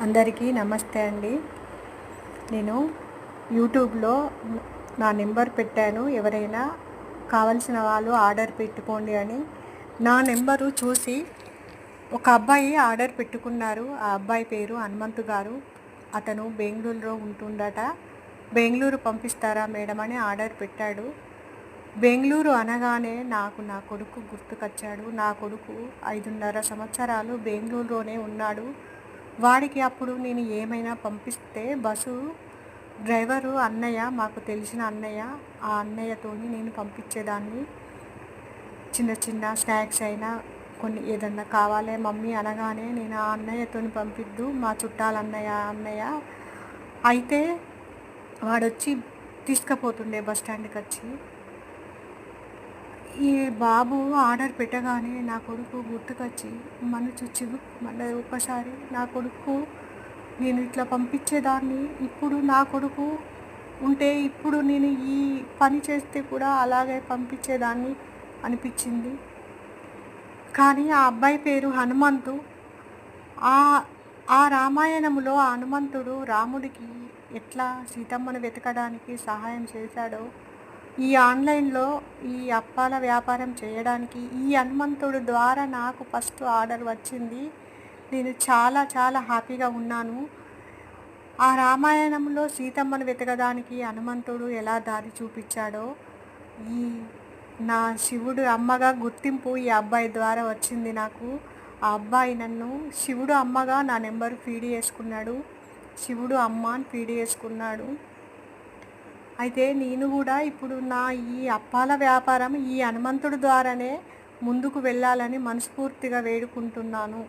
అందరికీ నమస్తే అండి. నేను యూట్యూబ్లో నా నెంబర్ పెట్టాను. ఎవరైనా కావలసిన వాళ్ళు ఆర్డర్ పెట్టుకోండి అని. నా నెంబరు చూసి ఒక అబ్బాయి ఆర్డర్ పెట్టుకున్నారు. ఆ అబ్బాయి పేరు హనుమంతు గారు. అతను బెంగళూరులో ఉంటుండట. బెంగళూరు పంపిస్తారా మేడం అని ఆర్డర్ పెట్టాడు. బెంగళూరు అనగానే నాకు నా కొడుకు గుర్తుకొచ్చాడు. నా కొడుకు ఐదున్నర సంవత్సరాలు బెంగళూరులోనే ఉన్నాడు. వాడికి అప్పుడు నేను ఏమైనా పంపిస్తే బస్సు డ్రైవరు అన్నయ్య మాకు తెలిసిన అన్నయ్య ఆ అన్నయ్యతోని నేను పంపించేదాన్ని. చిన్న చిన్న స్నాక్స్ అయినా కొన్ని ఏదన్నా కావాలి మమ్మీ అనగానే నేను ఆ అన్నయ్యతోని పంపిద్దు మా చుట్టాల అన్నయ్య అన్నయ్య. అయితే వాడొచ్చి తీసుకుపోతుండే బస్ స్టాండ్కి వచ్చి. ఈ బాబు ఆర్డర్ పెట్టగానే నా కొడుకు గుర్తుకొచ్చి మన చుచ్చి మళ్ళీ ఒకసారి నా కొడుకు నేను ఇట్లా పంపించేదాన్ని ఇప్పుడు నా కొడుకు ఉంటే ఇప్పుడు నేను ఈ పని చేస్తే కూడా అలాగే పంపించేదాన్ని అనిపించింది. కానీ ఆ అబ్బాయి పేరు హనుమంతు. ఆ ఆ రామాయణంలో ఆ హనుమంతుడు రాముడికి ఎట్లా సీతమ్మను వెతకడానికి సహాయం చేశాడో ఈ ఆన్లైన్లో ఈ అప్పాల వ్యాపారం చేయడానికి ఈ హనుమంతుడు ద్వారా నాకు ఫస్ట్ ఆర్డర్ వచ్చింది. నేను చాలా చాలా హ్యాపీగా ఉన్నాను. ఆ రామాయణంలో సీతమ్మను వెతకడానికి హనుమంతుడు ఎలా దారి చూపించాడో ఈ నా శివుడు అమ్మగా గుర్తింపు ఈ అబ్బాయి ద్వారా వచ్చింది నాకు. ఆ అబ్బాయి నన్ను శివుడు అమ్మగా నా నెంబర్ ఫీడ్ చేసుకున్నాడు. శివుడు అమ్మ అని ఫీడ్ చేసుకున్నాడు. అయితే నేను కూడా ఇప్పుడు నా ఈ అప్పాల వ్యాపారం ఈ హనుమంతుడి ద్వారానే ముందుకు వెళ్ళాలని మనస్ఫూర్తిగా వేడుకుంటున్నాను.